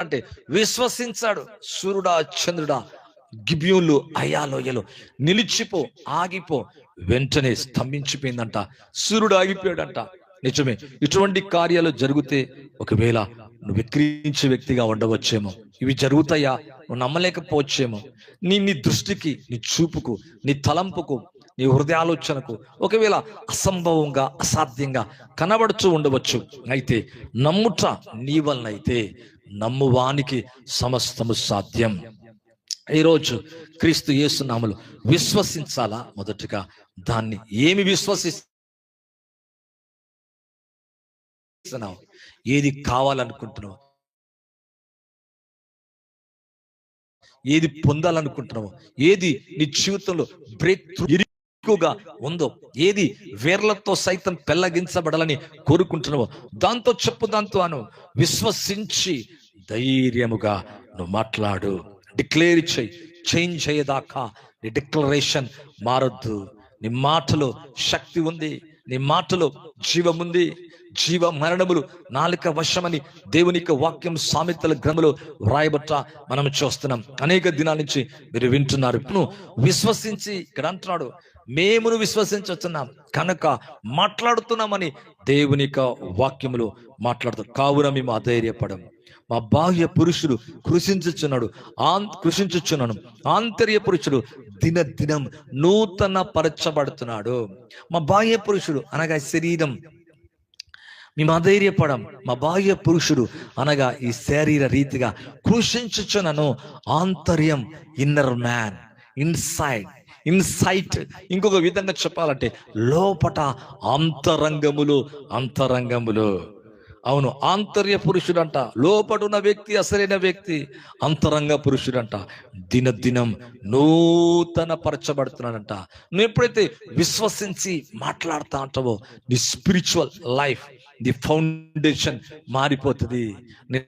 అంటే విశ్వసించాడు. సూర్యుడా చంద్రుడా గిబ్యూలు అయాలోయలు. నిలిచిపో ఆగిపో వెంటనే స్తంభించిపోయిందంట. సూర్యుడు ఆగిపోయాడంట. నిజమే ఇటువంటి కార్యాలు జరిగితే ఒకవేళ నువ్వు విక్రయించే వ్యక్తిగా ఉండవచ్చేమో. ఇవి జరుగుతాయా? నువ్వు నమ్మలేకపోవచ్చేమో. నీ నీ దృష్టికి నీ చూపుకు నీ తలంపుకు నీ హృదయాలోచనకు ఒకవేళ అసంభవంగా అసాధ్యంగా కనబడుచు ఉండవచ్చు. అయితే నమ్ముట నీ వలనైతే నమ్మువానికి సమస్తము సాధ్యం. ఈరోజు క్రీస్తు యేసునామలు విశ్వసించాలా? మొదటిగా దాన్ని ఏమి విశ్వసిస్తున్నావు? ఏది కావాలనుకుంటున్నావు? ఏది పొందాలనుకుంటున్నావు? ఏది నీ జీవితంలో బ్రేక్ ఎక్కువగా ఉందో ఏది వేర్లతో సైతం పెల్లగించబడాలని కోరుకుంటున్నావో దాంతో చెప్పు దాంతో అను. విశ్వసించి ధైర్యముగా నువ్వు మాట్లాడు. డిక్లేర్ చేయి. చేంజ్ అయ్యేదాకా నీ డిక్లరేషన్ మారొద్దు. నీ మాటలో శక్తి ఉంది. నీ మాటలో జీవముంది జీవ మరణములు నాలుక వశమని దేవుని వాక్యం సామెతల గ్రంథంలో వ్రాయబట్ట మనం చూస్తున్నాం. అనేక దినాల నుంచి మీరు వింటున్నారు. విశ్వసించి ఇక్కడ అంటున్నాడు. మేమును విశ్వసించుతున్నాం కనుక మాట్లాడుతున్నామని దేవుని యొక్క వాక్యములు మాట్లాడుతాం కావున మేము అధైర్యపడము. మా బాహ్య పురుషుడు కృషించుచున్నాడు. ఆన్ కృషించుచున్నాను. ఆంతర్య పురుషుడు దిన దినం నూతన పరచబడుతున్నాడు మా బాహ్య పురుషుడు అనగా శరీరం. మేము అధైర్యపడం మా బాహ్య పురుషుడు అనగా ఈ శరీర రీతిగా కృషించుచునను ఆంతర్యం ఇన్నర్ మ్యాన్ ఇన్సైడ్ ఇన్సైట్. ఇంకొక విధంగా చెప్పాలంటే లోపట అంతరంగములు అంతరంగములు. అవును ఆంతర్య పురుషుడంట. లోపడున్న వ్యక్తి అసలైన వ్యక్తి అంతరంగ పురుషుడంట. దినదినం నూతన పరచబడుతున్నాడంట నువ్వు ఎప్పుడైతే విశ్వసించి మాట్లాడుతా అంటావో నీ స్పిరిచువల్ లైఫ్ ది ఫౌండేషన్ మారిపోతుంది. లైఫ్లో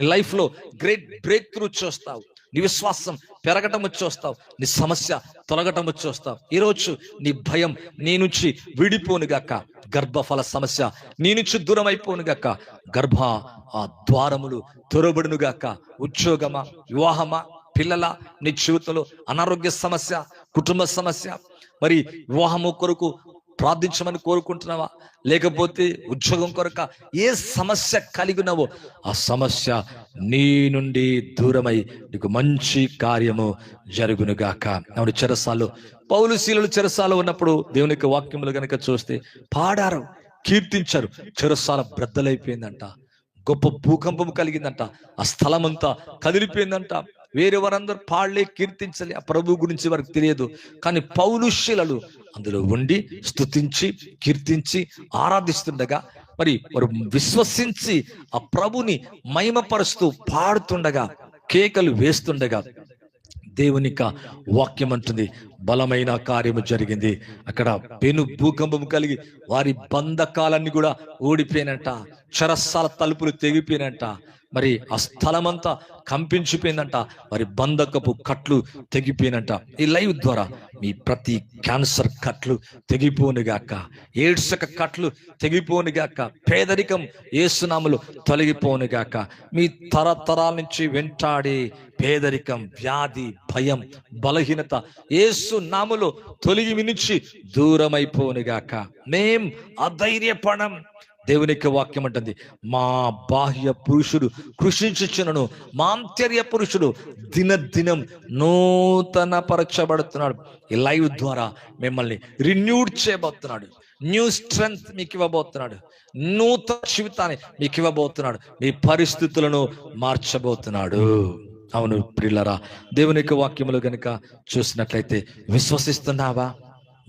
లైఫ్లో గ్రేట్ బ్రేక్ త్రూ చూస్తావు. నీ విశ్వాసం పెరగటం వచ్చి వస్తావు నీ సమస్య తొలగటం వచ్చి వస్తావు ఈరోజు నీ భయం నీ నుంచి విడిపోనుగాక. గర్భఫల సమస్య నీ నుంచి దూరం అయిపోను గాక గర్భ ఆ ద్వారములు తొరబడును గాక ఉద్యోగమా వివాహమా పిల్లల నీ జీవితంలో అనారోగ్య సమస్య కుటుంబ సమస్య. మరి వివాహము కొరకు ప్రార్థించమని కోరుకుంటున్నావా? లేకపోతే ఉద్యోగం కొరక ఏ సమస్య కలిగినవో ఆ సమస్య నీ నుండి దూరమై నీకు మంచి కార్యము జరుగునుగాక. అవును చెరసాలు పౌలు శీలలు చెరసాలు ఉన్నప్పుడు దేవుని యొక్క వాక్యములు కనుక చూస్తే పాడారు కీర్తించారు చెరసాల బ్రద్దలైపోయిందంట గొప్ప భూకంపం కలిగిందంట ఆ స్థలమంతా కదిలిపోయిందంట. వేరే వారందరూ పాడలే కీర్తించాలి ఆ ప్రభు గురించి వారికి తెలియదు. కానీ పౌలుష్యులలు అందులో ఉండి స్తుతించి కీర్తించి ఆరాధిస్తుండగా మరి వారు విశ్వసించి ఆ ప్రభుని మహిమపరుస్తూ పాడుతుండగా కేకలు వేస్తుండగా దేవుని యొక్క వాక్యం అంటుంది బలమైన కార్యము జరిగింది. అక్కడ పెను భూకంపం కలిగి వారి బంధకాలన్నీ కూడా ఓడిపోయినట్ట చరస్సాల తలుపులు తెగిపోయినట్ట మరి ఆ స్థలమంతా కంపించిపోయిందంట. మరి బంధకపు కట్లు తెగిపోయినంట. ఈ లైవ్ ద్వారా మీ ప్రతి క్యాన్సర్ కట్లు తెగిపోనుగాక ఏడ్సక కట్లు తెగిపోనుగాక పేదరికం ఏసునాములు తొలగిపోనుగాక మీ తరతరాల నుంచి వెంటాడే పేదరికం వ్యాధి భయం బలహీనత ఏసు నాములు తొలగి నుంచి దూరమైపోనుగాక మేం అధైర్యపడం దేవుని యొక్క వాక్యం అంటుంది మా బాహ్య పురుషుడు కృషించుచునను మా పురుషుడు దినదినం నూతన పరచబడుతున్నాడు. ఈ లైవ్ ద్వారా మిమ్మల్ని రిన్యూడ్ చేయబోతున్నాడు. న్యూ స్ట్రెంగ్త్ మీకు ఇవ్వబోతున్నాడు. నూతన జీవితాన్ని మీకు ఇవ్వబోతున్నాడు. మీ పరిస్థితులను మార్చబోతున్నాడు. అవును ప్రిల్లరా దేవుని యొక్క వాక్యములు కనుక చూసినట్లయితే విశ్వసిస్తున్నావా?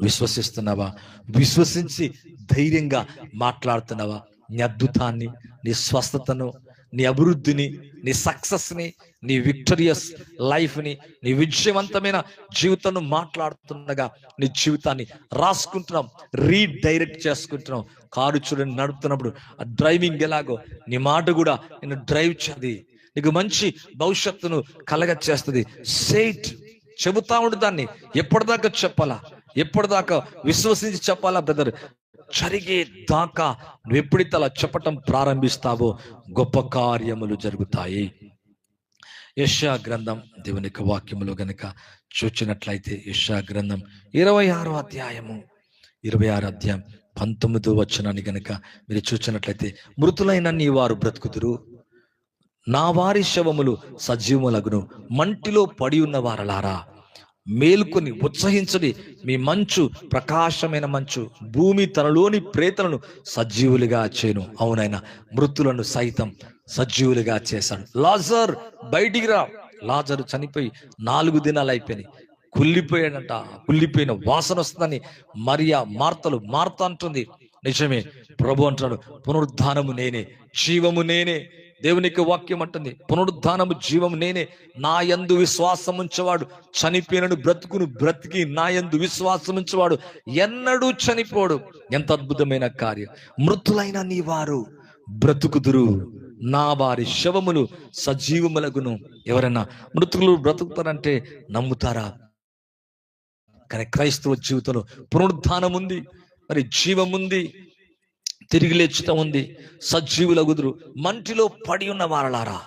విశ్వసిస్తున్నావా? విశ్వసించి ధైర్యంగా మాట్లాడుతున్నావా? నీ అద్భుతాన్ని నీ స్వస్థతను నీ అభివృద్ధిని నీ సక్సెస్ని నీ విక్టరియస్ లైఫ్ని నీ విజయవంతమైన జీవితాన్ని మాట్లాడుతుండగా నీ జీవితాన్ని రాసుకుంటున్నాం రీడైరెక్ట్ చేసుకుంటున్నాం. కారు చూడండి నడుపుతున్నప్పుడు ఆ డ్రైవింగ్ ఎలాగో నీ మాట కూడా నేను డ్రైవ్ చేది. నీకు మంచి భవిష్యత్తును కలగ చేస్తుంది సేట్ చెబుతా ఉండు దాన్ని. ఎప్పటిదాకా చెప్పాలా? ఎప్పటిదాకా విశ్వసించి చెప్పాలా బ్రదర్? జరిగే దాకా నువ్వు ఎప్పుడైతే అలా చెప్పటం ప్రారంభిస్తావో గొప్ప కార్యములు జరుగుతాయి. యశా గ్రంథం దేవుని వాక్యములు వాక్యములో గనుక చూచినట్లయితే యశా గ్రంథం ఇరవై ఆరో అధ్యాయము. ఇరవై ఆరు అధ్యాయం పంతొమ్మిదో వచనాన్ని గనక మీరు చూచినట్లయితే మృతులైన నీ వారు బ్రతుకుదురు. నా వారి శవములు సజీవములగును. మంటిలో పడి ఉన్న వారలారా. మేల్కొని ఉత్సహించడి మీ మంచు ప్రకాశమైన మంచు భూమి తనలోని ప్రేతలను సజీవులుగా చేను అవునైనా మృతులను సైతం సజీవులుగా చేశాడు. లాజర్ బయటికి రా. లాజరు చనిపోయి నాలుగు దినాలు అయిపోయినాయి. కుళ్ళిపోయాడంట. కుళ్ళిపోయిన వాసన వస్తుందని మరియా మార్తలు మార్త అంటుంది. నిజమే ప్రభు అంటాడు పునరుద్ధానము నేనే జీవము నేనే. దేవునికి వాక్యం అంటుంది పునరుద్ధానము జీవం నేనే నా యందు విశ్వాసం ఉంచేవాడు చనిపోయినను బ్రతుకును బ్రతికి నా యందు విశ్వాసం ఉంచేవాడు ఎన్నడూ చనిపోడు. ఎంత అద్భుతమైన కార్యం. మృతులైన నీ వారు బ్రతుకుదురు నా వారి శవములు సజీవములగును. ఎవరైనా మృతులు బ్రతుకుతారంటే నమ్ముతారా? కానీ క్రైస్తవ జీవితంలో పునరుద్ధానం ఉంది మరి జీవం ఉంది తిరిగి లేచుతా ఉంది. సజీవులగుదురు మంటిలో పడి ఉన్న వారలారా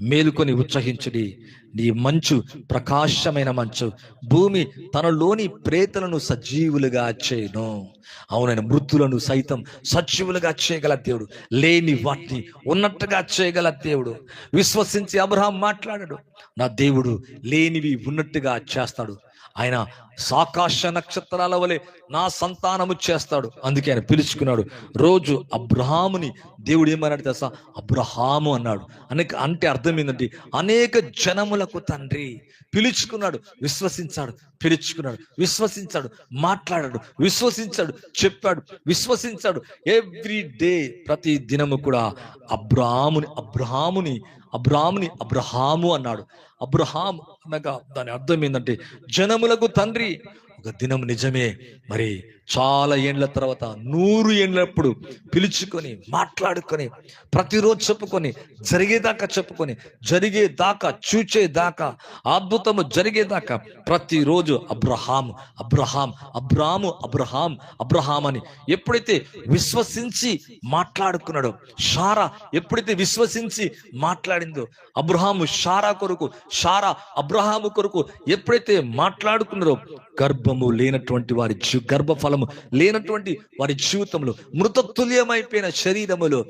మేలుకొని ఉత్సహించుడి. నీ మంచు ప్రకాశమైన మంచు భూమి తనలోని ప్రేతలను సజీవులుగా చేయను. అవునైన మృతులను సైతం సజీవులుగా చేయగల దేవుడు లేని వాటిని ఉన్నట్టుగా చేయగల దేవుడు. విశ్వసించి అబ్రహాం మాట్లాడాడు నా దేవుడు లేనివి ఉన్నట్టుగా చేస్తాడు. ఆయన సాకాశ నక్షత్రాల వలె నా సంతానము చేస్తాడు. అందుకే ఆయన పిలుచుకున్నాడు. రోజు అబ్రహాముని దేవుడు ఏమన్నాడు తెలుసా? అబ్రహాము అన్నాడు. అనేక అంటే అర్థం ఏంటంటే అనేక జనములకు తండ్రి పిలుచుకున్నాడు విశ్వసించాడు. పిలుచుకున్నాడు. విశ్వసించాడు మాట్లాడాడు విశ్వసించాడు చెప్పాడు విశ్వసించాడు. ఎవ్రీ డే ప్రతి దినము కూడా అబ్రాహాముని అబ్రహాముని అబ్రాహాముని అబ్రహాము అన్నాడు. అబ్రహాం అనగా దాని అర్థం ఏంటంటే జనములకు తండ్రి. ఒక దినం నిజమే. మరి చాలా ఏండ్ల తర్వాత నూరు ఏండ్లప్పుడు పిలుచుకొని మాట్లాడుకొని ప్రతిరోజు చెప్పుకొని జరిగేదాకా చెప్పుకొని జరిగేదాకా చూచేదాకా అద్భుతము జరిగేదాకా ప్రతిరోజు Abraham Abraham Abram Abraham Abraham అని ఎప్పుడైతే విశ్వసించి మాట్లాడుకున్నాడో షారా ఎప్పుడైతే విశ్వసించి మాట్లాడిందో అబ్రహాము షారా కొరకు షారా అబ్రహాము కొరకు ఎప్పుడైతే మాట్లాడుకున్నారో గర్భము లేనటువంటి వారి గర్భఫలం గర్భఫలము లేనటువంటి వారి జీవితంలో మృతతుల్యమైపోయిన శరీరములో.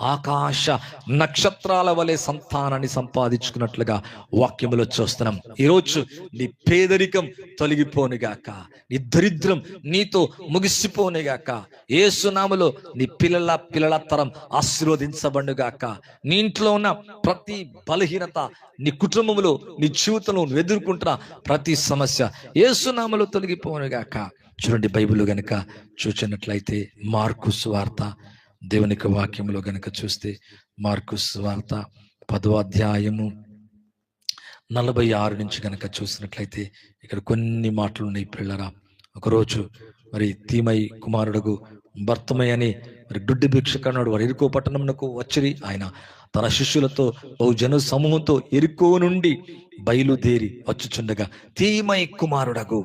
ఆకాశ నక్షత్రాల వలె సంతానాన్ని సంపాదించుకున్నట్లుగా వాక్యములో చూస్తున్నాం. ఈరోజు నీ పేదరికం తొలగిపోనుగాక నీ దరిద్రం నీతో ముగిసిపోనుగాక ఏసునాములో నీ పిల్లల పిల్లల తరం ఆశీర్వదించబడుగాక నీ ఇంట్లో ఉన్న ప్రతి బలహీనత నీ కుటుంబంలో నీ జీవితంలో ఎదుర్కొంటున్న ప్రతి సమస్య ఏసునామలో తొలగిపోనుగాక. చూడండి బైబిల్ గనుక చూసినట్లయితే మార్కు వార్త దేవునికి వాక్యంలో గనక చూస్తే మార్కు వార్త పదో అధ్యాయము నలభై ఆరు నుంచి గనక చూసినట్లయితే ఇక్కడ కొన్ని మాటలు ఉన్నాయి పిల్లరా. ఒకరోజు మరి తీమై కుమారుడుగు భర్తమై అని మరి గుడ్డి భిక్షకన్నాడు వారు ఇరుకో పట్టణంకు వచ్చిరి. ఆయన తన శిష్యులతో బహుజన సమూహంతో ఎరుకో నుండి బయలుదేరి వచ్చుచుండగా తీమై కుమారుడగు.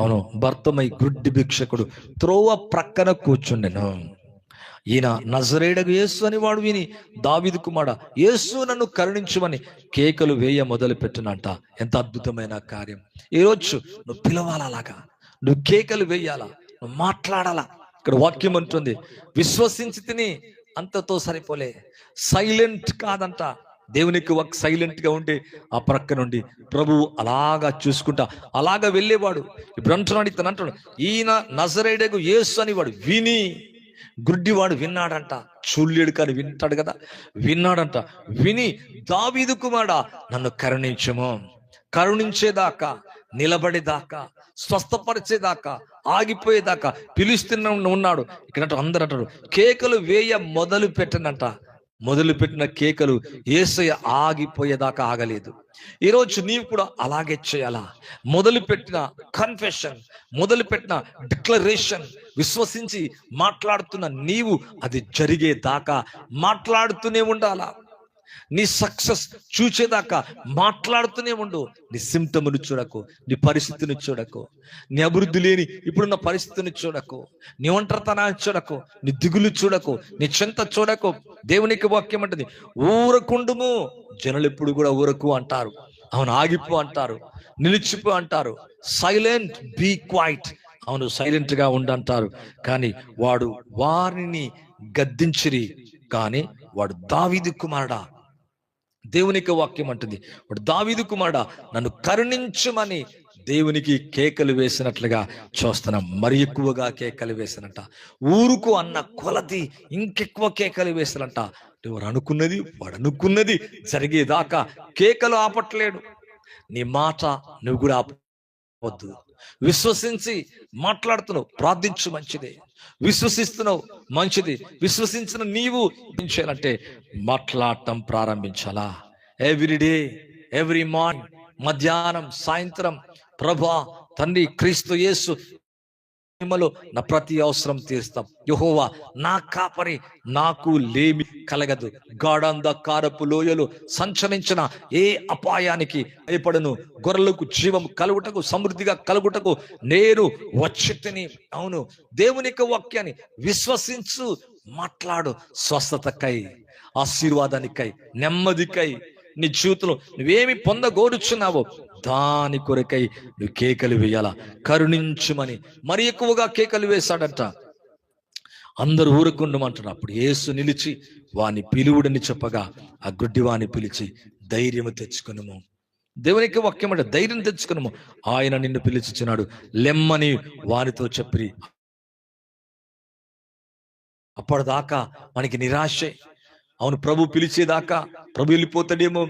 అవును భర్తమై గుడ్డి భిక్షకుడు త్రోవ ప్రక్కన కూర్చుండెను. ఈయన నజరేడగు యేసు అని వాడు విని దావిదు కుమార యేసు నన్ను కరుణించుమని కేకలు వేయ మొదలు పెట్టినట్ట ఎంత అద్భుతమైన కార్యం. ఈరోజు నువ్వు పిలవాలా అలాగా నువ్వు కేకలు వేయాలా నువ్వు మాట్లాడాలా. ఇక్కడ వాక్యం అంటుంది విశ్వసించి తిని అంతతో సరిపోలే. సైలెంట్ కాదంట. దేవునికి ఒక సైలెంట్గా ఉంటే ఆ ప్రక్క నుండి ప్రభువు అలాగా చూసుకుంటా అలాగా వెళ్ళేవాడు. ఇప్పుడు అంటున్నాడు ఇతను అంటాడు ఈయన నజరేడకు యేసు అని వాడు విని గుడ్డివాడు విన్నాడంట. చూడలేడు కానీ వింటాడు కదా. విన్నాడంట. విని దావీదు కుమారుడా నన్ను కరుణించము. కరుణించేదాకా నిలబడేదాకా స్వస్థపరిచేదాకా ఆగిపోయేదాకా పిలుస్తున్న ఉన్నాడు. ఇక్కడ అందరు అంటారు కేకలు వేయ మొదలు పెట్టనంట. మొదలు పెట్టిన కేకలు ఏసయ్య ఆగిపోయేదాకా ఆగలేదు. ఈరోజు నీవు కూడా అలాగే చేయాలా? మొదలు పెట్టిన కన్ఫెషన్ మొదలు పెట్టిన డిక్లరేషన్ విశ్వసించి మాట్లాడుతున్న నీవు అది జరిగేదాకా మాట్లాడుతూనే ఉండాలా? నీ సక్సెస్ చూచేదాకా మాట్లాడుతూనే ఉండు. నీ సిమ్టమ్ను చూడకు నీ పరిస్థితిని చూడకు. నీ అభివృద్ధి లేని ఇప్పుడున్న పరిస్థితిని చూడకు. నీ ఒంటరితనాన్ని చూడకు నీ దిగులు చూడకు నీ చింత చూడకు. దేవునికి వాక్యం అంటది ఊరకుండుము జనులు ఎప్పుడు కూడా ఊరకు అంటారు. అవును ఆగిపో అంటారు నిలిచిపో అంటారు. Silent be quiet. అవును సైలెంట్గా ఉండంటారు కానీ వాడు వారిని గద్దించిరి. కానీ వాడు దావిది కుమారుడా. దేవునికి వాక్యం అంటుంది. వాడు దావీదు కుమారుడా నన్ను కరుణించమని దేవునికి కేకలు వేసినట్లుగా చూస్తున్నాం. మరి ఎక్కువగా కేకలు వేసినట్ట ఊరుకు అన్న కొలది ఇంకెక్కువ కేకలు వేసినట్ట ఎవరు అనుకున్నది వాడు అనుకున్నది జరిగేదాకా కేకలు ఆపట్లేడు. నీ మాట నువ్వు కూడా ఆపవద్దు విశ్వసించి మాట్లాడుతున్నావు. ప్రార్థించు మంచిదే. విశ్వసిస్తున్నావు. మంచిది. విశ్వసించిన నీవు ఏం చేయాలంటే మాట్లాడటం ప్రారంభించాలా? ఎవ్రీడే ఎవ్రీ మార్నింగ్ మధ్యాహ్నం సాయంత్రం ప్రభా తండ్రి క్రీస్తు యేసు మహిమలో నా ప్రతి అవసరం తీరుస్తాం. యహోవా నా కాపరి నాకు లేమి కలగదు. గాఢంధకారపు లోయలు సంచరించిన ఏ అపాయానికి భయపడను. గొర్రెలకు జీవం కలుగుటకు సమృద్ధిగా కలుగుటకు నేను వచ్చి అవును దేవుని వాక్యాన్ని విశ్వసించు మాట్లాడు. స్వస్థతకై ఆశీర్వాదానికై నెమ్మదికై నీ జీవితంలో నువ్వేమి పొందగోరుచున్నావో దాని కొరకై నువ్వు కేకలు వేయాలా? కరుణించుమని. మరి ఎక్కువగా కేకలు వేశాడంట. అందరూ ఊరుకుండమంటారు అప్పుడు యేసు నిలిచి వాని పిలువుడని చెప్పగా ఆ గుడ్డి వాని పిలిచి ధైర్యం తెచ్చుకునము. దేవునికి వాక్యం అంటే ధైర్యం తెచ్చుకునము. ఆయన నిన్ను పిలిచిచ్చినాడు. లెమ్మని వారితో చెప్పి అప్పటిదాకా మనకి నిరాశే. అవును ప్రభు పిలిచేదాకా ప్రభు వెళ్ళిపోతాడేమో.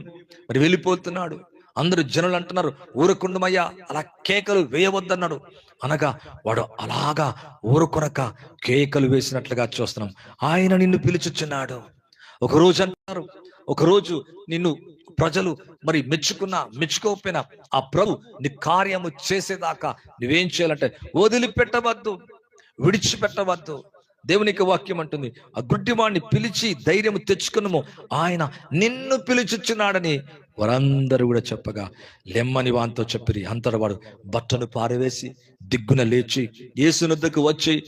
మరి వెళ్ళిపోతున్నాడు. అందరు జనులు అంటున్నారు ఊరకుండమయ్యా అలా కేకలు వేయవద్దన్నాడు. అనగా వాడు అలాగా ఊరుకొనక కేకలు వేసినట్లుగా చూస్తున్నాం. ఆయన నిన్ను పిలుచుచున్నాడు. ఒకరోజు అంటున్నారు ఒకరోజు నిన్ను ప్రజలు మరి మెచ్చుకున్నా మెచ్చుకోకపోయినా ఆ ప్రభు నీ కార్యము చేసేదాకా నువ్వేం చేయాలంటే వదిలిపెట్టవద్దు విడిచిపెట్టవద్దు. దేవునికి వాక్యం అంటుంది ఆ గుడ్డివాడిని పిలిచి ధైర్యం తెచ్చుకునము. ఆయన నిన్ను పిలుచుచున్నాడని వారందరూ కూడా చెప్పగా లెమ్మని వాంతో చెప్పిరి. అంతట వాడు బట్టను పారవేసి దిగ్గున లేచి యేసునొద్దకు వచ్చి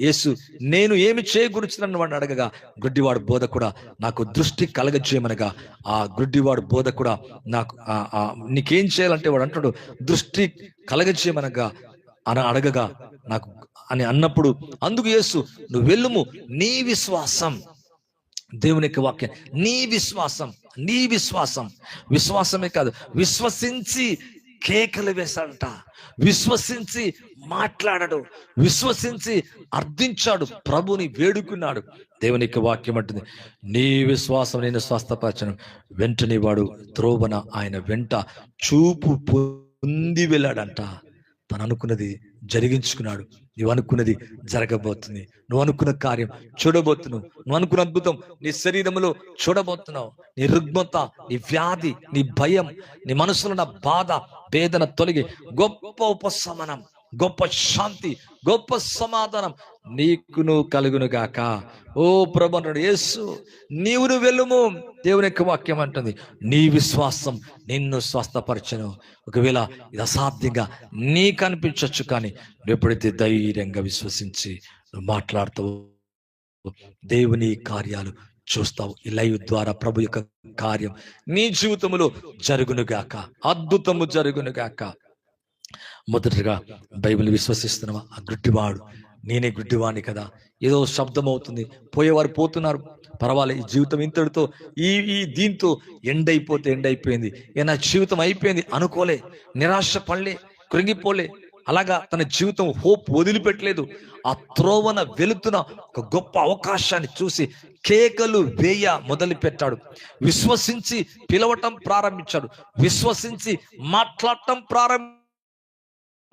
యేసు నేను ఏమి చేయగూర్చునని వాడిని అడగగా గుడ్డివాడు బోధ కూడా నాకు దృష్టి కలగజేయమనగా ఆ గుడ్డివాడు బోధ కూడా నాకు నీకేం చేయాలంటే వాడు అంటాడు దృష్టి కలగజేయమనగా అని అడగగా నాకు అని అన్నప్పుడు అందుకు యేసు నువ్వు వెళ్ళుము నీ విశ్వాసం. దేవుని యొక్క వాక్యం నీ విశ్వాసం నీ విశ్వాసం. విశ్వాసమే కాదు విశ్వసించి కేకలు వేశాడంట. విశ్వసించి మాట్లాడడు. విశ్వసించి అర్థించాడు. ప్రభుని వేడుకున్నాడు. దేవుని యొక్క వాక్యం అంటుంది నీ విశ్వాసం నేను స్వస్థపరచను. వెంటనే వాడు త్రోవన ఆయన వెంట చూపు పొంది వెళ్ళాడంట. తను అనుకున్నది జరిగించుకున్నాడు. నువ్వు అనుకున్నది జరగబోతుంది. నువ్వు అనుకున్న కార్యం చూడబోతున్నావు. నువ్వు అనుకున్న అద్భుతం నీ శరీరంలో చూడబోతున్నావు. నీ రుగ్మత నీ వ్యాధి నీ భయం నీ మనసులో ఉన్న బాధ వేదన తొలగి గొప్ప ఉపశమనం. గొప్ప శాంతి గొప్ప సమాధానం నీకును కలుగును గాక ఓ ప్రభనుడు యేసు నీవు నువ్వు వెళ్ళుము. దేవుని యొక్క వాక్యం అంటుంది నీ విశ్వాసం నిన్ను స్వస్థపరచను. ఒకవేళ ఇది అసాధ్యంగా నీకు అనిపించవచ్చు కానీ నువ్వు ఎప్పుడైతే ధైర్యంగా విశ్వసించి నువ్వు మాట్లాడుతావు దేవుని కార్యాలు చూస్తావు. ఈ లైవ్ ద్వారా ప్రభు యొక్క కార్యం నీ జీవితంలో జరుగునుగాక. అద్భుతము జరుగునుగాక. మొదటగా బైబిల్ విశ్వసిస్తున్నావా? ఆ గుడ్డివాడు. నేనే గుడ్డివాణ్ణి కదా. ఏదో శబ్దం అవుతుంది పోయేవారు పోతున్నారు. పర్వాలేదు ఈ జీవితం ఇంతటితో ఈ ఈ దీంతో ఎండ్ అయిపోతే ఎండ్ అయిపోయింది నా జీవితం అయిపోయింది. అనుకోలే. నిరాశ పడలే. కృంగిపోలే. అలాగా తన జీవితం హోప్ వదిలిపెట్టలేదు. ఆ త్రోవన వెలుతున్న ఒక గొప్ప అవకాశాన్ని చూసి కేకలు వేయ మొదలు పెట్టాడు విశ్వసించి పిలవటం ప్రారంభించాడు. విశ్వసించి మాట్లాడటం ప్రారంభ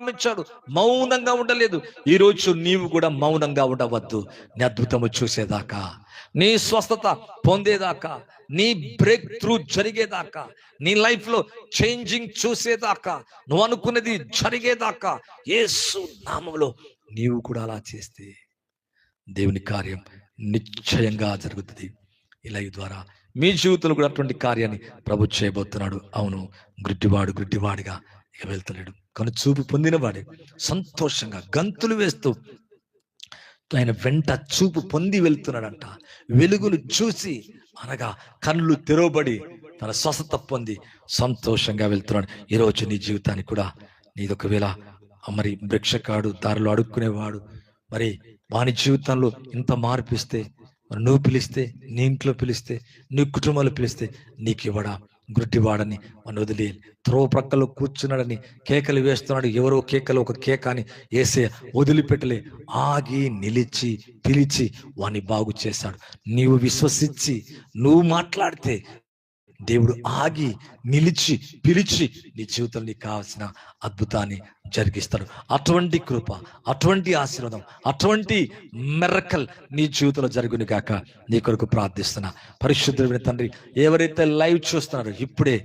ప్రారంభించాడు మౌనంగా ఉండలేదు. ఈ రోజు నీవు కూడా మౌనంగా ఉండవద్దు. నీ అద్భుతము చూసేదాకా. నీ స్వస్థత పొందేదాకా. నీ బ్రేక్ త్రూ జరిగేదాకా. నీ లైఫ్లో చేంజింగ్ చూసేదాకా. నువ్వు అనుకున్నది జరిగేదాకా. ఏసు నామంలో నీవు కూడా అలా చేస్తే దేవుని కార్యం నిశ్చయంగా జరుగుతుంది. ఈ ద్వారా మీ జీవితంలో కూడా అటువంటి కార్యాన్ని ప్రభు చేయబోతున్నాడు. అవును గుడ్డివాడు గుడ్డివాడిగా ఇక వెళ్తలేడు. కానీ చూపు పొందినవాడే. సంతోషంగా గంతులు వేస్తూ ఆయన వెంట చూపు పొంది వెళ్తున్నాడంట. వెలుగును చూసి అనగా కళ్ళు తెరవబడి తన స్వస్థత పొంది సంతోషంగా వెళ్తున్నాడు. ఈరోజు నీ జీవితానికి కూడా నీది ఒకవేళ మరి భిక్షకాడు దారిలో అడుక్కునేవాడు మరి వాని జీవితంలో ఇంత మార్పిస్తే మరి నువ్వు పిలిస్తే నీ ఇంట్లో పిలిస్తే నీ కుటుంబంలో పిలిస్తే నీకు ఇవ్వడా గుడ్డివాడని మన వదిలే త్రో ప్రక్కలో కూర్చున్నాడని కేకలు వేస్తున్నాడు. ఎవరో కేకలు ఒక కేక అని వేసే వదిలిపెట్టలే. ఆగి నిలిచి పిలిచి వాణ్ణి బాగు చేశాడు. నీవు విశ్వసించి నువ్వు మాట్లాడితే దేవుడు ఆగి నిలిచి పిలిచి నీ జీవితంలో నీకు కావాల్సిన అద్భుతాన్ని జరిగిస్తాడు. అటువంటి కృప అటువంటి ఆశీర్వాదం అటువంటి మెరకల్ నీ జీవితంలో జరుగును కాక నీ కొరకు ప్రార్థిస్తున్నా. పరిశుద్ధమైన తండ్రి ఎవరైతే లైవ్ చూస్తున్నారో ఇప్పుడే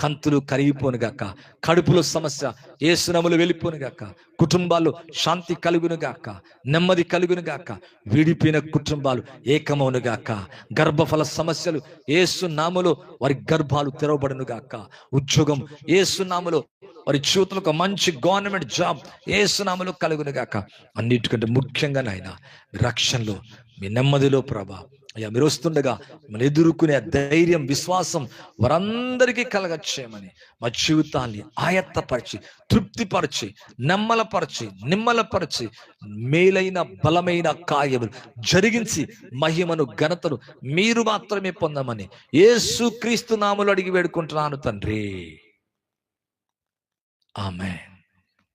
కంతులు కరిగిపోను గాక కడుపులో సమస్య ఏసునములు వెళ్ళిపోను గాక కుటుంబాలు శాంతి కలుగును గాక నెమ్మది కలుగును గాక విడిపోయిన కుటుంబాలు ఏకమవును గాక గర్భఫల సమస్యలు ఏసు వారి గర్భాలు తెరవబడును గాక ఉద్యోగం ఏసు వారి చూతులకు ఒక మంచి గవర్నమెంట్ జాబ్ ఏసునామలో కలుగును గాక అన్నిటికంటే ముఖ్యంగా నాయన రక్షణలో మీ నెమ్మదిలో ప్రభా అయ్యా మీరు వస్తుండగా మనం ఎదుర్కొనే ధైర్యం విశ్వాసం వారందరికీ కలగచ్చేయమని మా జీవితాన్ని ఆయత్తపరిచి తృప్తిపరిచి నెమ్మలపరిచి నిమ్మలపరిచి మేలైన బలమైన కార్యములు జరిగించి మహిమను ఘనతను మీరు మాత్రమే పొందమని యేసు క్రీస్తు నాములు అడిగి వేడుకుంటున్నాను తండ్రి. ఆమె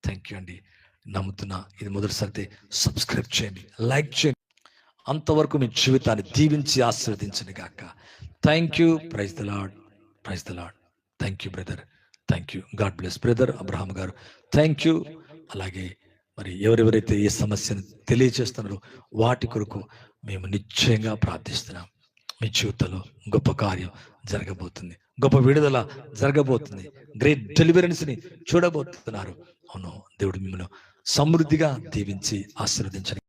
థ్యాంక్ యూ అండి. నమ్ముతున్నా ఇది మొదటిసారి సబ్స్క్రైబ్ చేయండి లైక్ చేయండి. అంతవరకు మీ జీవితాన్ని దీవించి ఆశీర్వదించను గాక. Thank you praise the Lord praise the Lord thank you brother thank you God bless brother Abraham garu. Thank you అలాగే మరి ఎవరెవరైతే ఈ సమస్యను తెలియజేస్తున్నారో వాటి కొరకు మేము నిశ్చయంగా ప్రార్థిస్తున్నాం. మీ జీవితంలో గొప్ప కార్యం జరగబోతుంది. గొప్ప విడుదల జరగబోతుంది. గ్రేట్ డెలివరెన్స్ని చూడబోతున్నారు. అవును దేవుడు మిమ్మల్ని సమృద్ధిగా దీవించి ఆశీర్వదించండి.